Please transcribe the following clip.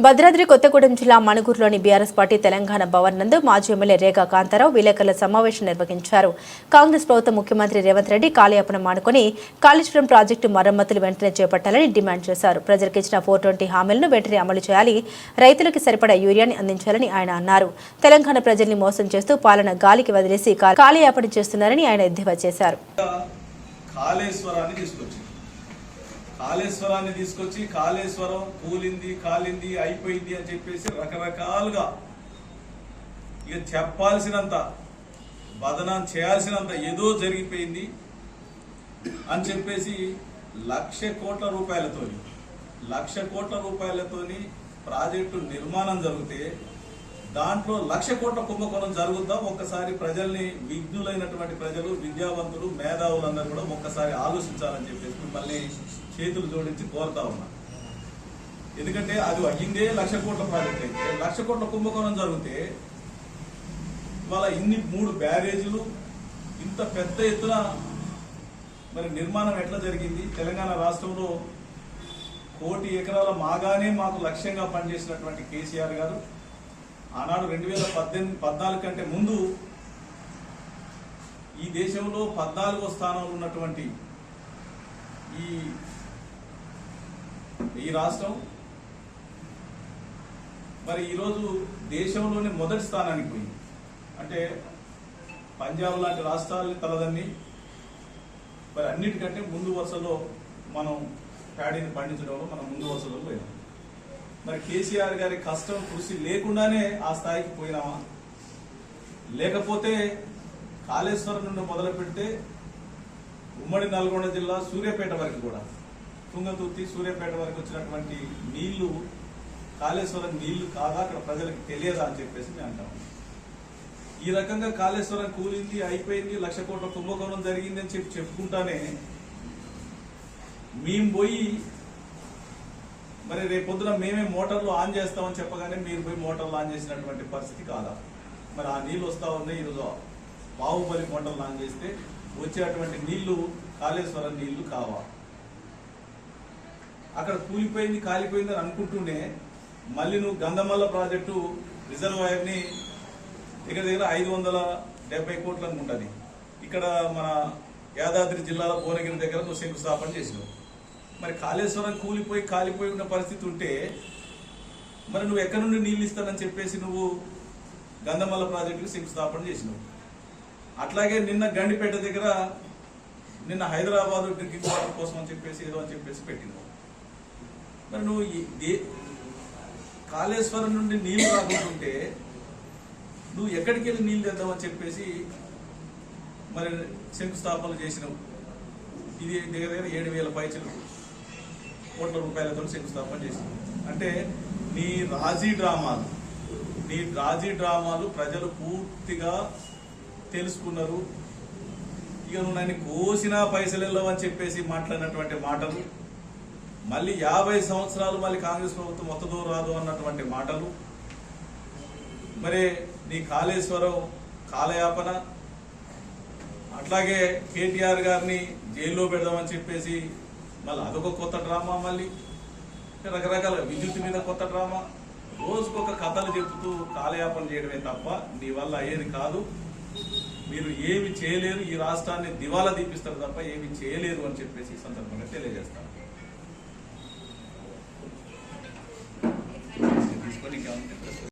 భద్రాద్రి కొత్తగూడెం జిల్లా మణుగూరులోని BRS party Telangana Bhavan నందు మాజీ ఎమ్మెల్యే రేఖా కాంతారావు విలేకరుల సమావేశం నిర్వహించారు. కాంగ్రెస్ ప్రభుత్వం ముఖ్యమంత్రి రేవంత్ రెడ్డి కాలయాపన మానుకొని కాళేశ్వరం ప్రాజెక్టు మరమ్మతులు వెంటనే చేపట్టాలని డిమాండ్ చేశారు. ప్రజలకు ఇచ్చిన ఫోర్ ట్వంటీ హామీలను వెంటనే అమలు చేయాలి రైతులకు సరిపడా యూరియాని అందించాలని ఆయన అన్నారు. తెలంగాణ ప్రజల్ని మోసం చేస్తూ పాలన గాలికి వదిలేసి కా- కాలయాపన చేస్తున్నారని ఆయన ఎద్దేవా చేశారు. కాళేశ్వరాన్ని తీసుకొచ్చింది. కాళేశ్వరాన్ని తీసుకొచ్చి కాళేశ్వరం కూలింది కాలింది అయిపోయింది అని చెప్పేసి రకరకాలుగా ఇక చెప్పాల్సినంత బదనం చేయాల్సినంత ఏదో జరిగిపోయింది అని చెప్పేసి లక్ష కోట్ల రూపాయలతోని లక్ష కోట్ల రూపాయలతోని ప్రాజెక్టు నిర్మాణం జరిగితే దాంట్లో లక్ష కోట్ల కుంభకోణం జరుగుద్దా. ఒక్కసారి ప్రజల్ని విఘ్నులైనటువంటి ప్రజలు విద్యావంతులు మేధావులందరూ కూడా ఒక్కసారి ఆలోచించాలని చెప్పేసి మిమ్మల్ని చేతులు జోడించి కోరుతా ఉన్నా. ఎందుకంటే అది అయ్యిందే లక్ష కోట్ల ప్రాజెక్ట్ అయితే లక్ష కోట్ల కుంభకోణం జరిగితే ఇవాళ ఇన్ని మూడు బ్యారేజీలు ఇంత పెద్ద ఎత్తున మరి నిర్మాణం ఎట్లా జరిగింది? తెలంగాణ రాష్ట్రంలో కోటి ఎకరాల మాగానే మాకు లక్ష్యంగా పనిచేసినటువంటి కేసీఆర్ గారు. ఆనాడు రెండు వేల పద్దెనిమిది పద్నాలుగు కంటే ముందు ఈ దేశంలో పద్నాలుగో స్థానంలో ఉన్నటువంటి ఈ ఈ రాష్ట్రం మరి ఈరోజు దేశంలోనే మొదటి స్థానానికి పోయింది. అంటే పంజాబ్ లాంటి రాష్ట్రాలని తలదన్ని మరి అన్నిటికంటే ముందు వరుసలో మనం ప్యాడీని పండించడంలో మనం ముందు వరుసలో పోయాం. మరి కేసీఆర్ గారి కష్టం కృషి లేకుండానే ఆ స్థాయికి పోయినామా? లేకపోతే కాళేశ్వరం నుండి మొదలు పెడితే ఉమ్మడి నల్గొండ జిల్లా సూర్యాపేట వరకు కూడా తుంగతుర్తి సూర్యాపేట వరకు వచ్చినటువంటి నీళ్ళు కాళేశ్వరం నీళ్ళు కాదా అక్కడ ప్రజలకు తెలియదా అని చెప్పేసి మేము అంటాం. ఈ రకంగా కాళేశ్వరం కూలింది అయిపోయింది లక్ష కోట్ల కుంభకోణం జరిగింది అని చెప్పి చెప్పుకుంటానే మేము పోయి మరి రేపు మేమే మోటార్లు ఆన్ చేస్తామని చెప్పగానే మీరు పోయి మోటార్లు ఆన్ చేసినటువంటి పరిస్థితి కాదా? మరి ఆ నీళ్ళు వస్తా ఉన్నాయి ఈరోజు బాహుబలి మోటార్లు ఆన్ చేస్తే వచ్చేటువంటి నీళ్ళు కాళేశ్వరం నీళ్ళు కావా? అక్కడ కూలిపోయింది కాలిపోయింది అని అనుకుంటూనే మళ్ళీ నువ్వు గంధమల్ల ప్రాజెక్టు రిజర్వాయర్ని దగ్గర దగ్గర ఐదు వందల డెబ్బై కోట్లు అనుకుంటుంది ఇక్కడ మన యాదాద్రి జిల్లాలో భువనగిరి దగ్గర నువ్వు శంకుస్థాపన చేసినావు. మరి కాళేశ్వరం కూలిపోయి కాలిపోయి ఉన్న పరిస్థితి ఉంటే మరి నువ్వు ఎక్కడి నుండి నీళ్ళు ఇస్తానని చెప్పేసి నువ్వు గంధమల్ల ప్రాజెక్టుకి శంకుస్థాపన చేసినావు. అట్లాగే నిన్న గండిపేట దగ్గర నిన్న హైదరాబాద్ డ్రింకింగ్ వాటర్ కోసం అని చెప్పేసి ఏదో అని చెప్పేసి పెట్టినావు. మరి నువ్వు కాళేశ్వరం నుండి నీళ్ళు రాకుంటుంటే నువ్వు ఎక్కడికి వెళ్ళి నీళ్ళు తెద్దామని చెప్పేసి మరి శంకుస్థాపనలు చేసినావు. ఇది దగ్గర దగ్గర ఏడు వేల పైచలు కోట్ల రూపాయలతో శంకుస్థాపన చేసినావు. అంటే నీ రాజీ డ్రామాలు నీ రాజీ డ్రామాలు ప్రజలు పూర్తిగా తెలుసుకున్నారు. ఇక నువ్వు నన్ను కోసినా పైసలు వెళ్ళవని చెప్పేసి మాట్లాడినటువంటి మాటలు మళ్ళీ యాభై సంవత్సరాలు మళ్ళీ కాంగ్రెస్ ప్రభుత్వం మొత్తదో రాదు అన్నటువంటి మాటలు. మరి నీ కాళేశ్వరం కాలయాపన అట్లాగే కేటీఆర్ గారిని జైల్లో పెడదామని చెప్పేసి మళ్ళీ అదొక కొత్త డ్రామా మళ్ళీ. రకరకాల విద్యుత్ మీద కొత్త డ్రామా. రోజుకొక కథలు చెబుతూ కాలయాపన చేయడమే తప్ప నీ వల్ల అయ్యేది కాదు. మీరు ఏమి చేయలేరు ఈ రాష్ట్రాన్ని దివాలా దీపిస్తారు తప్ప ఏమి చేయలేరు అని చెప్పేసి ఈ సందర్భంగా తెలియజేస్తాను. ficou.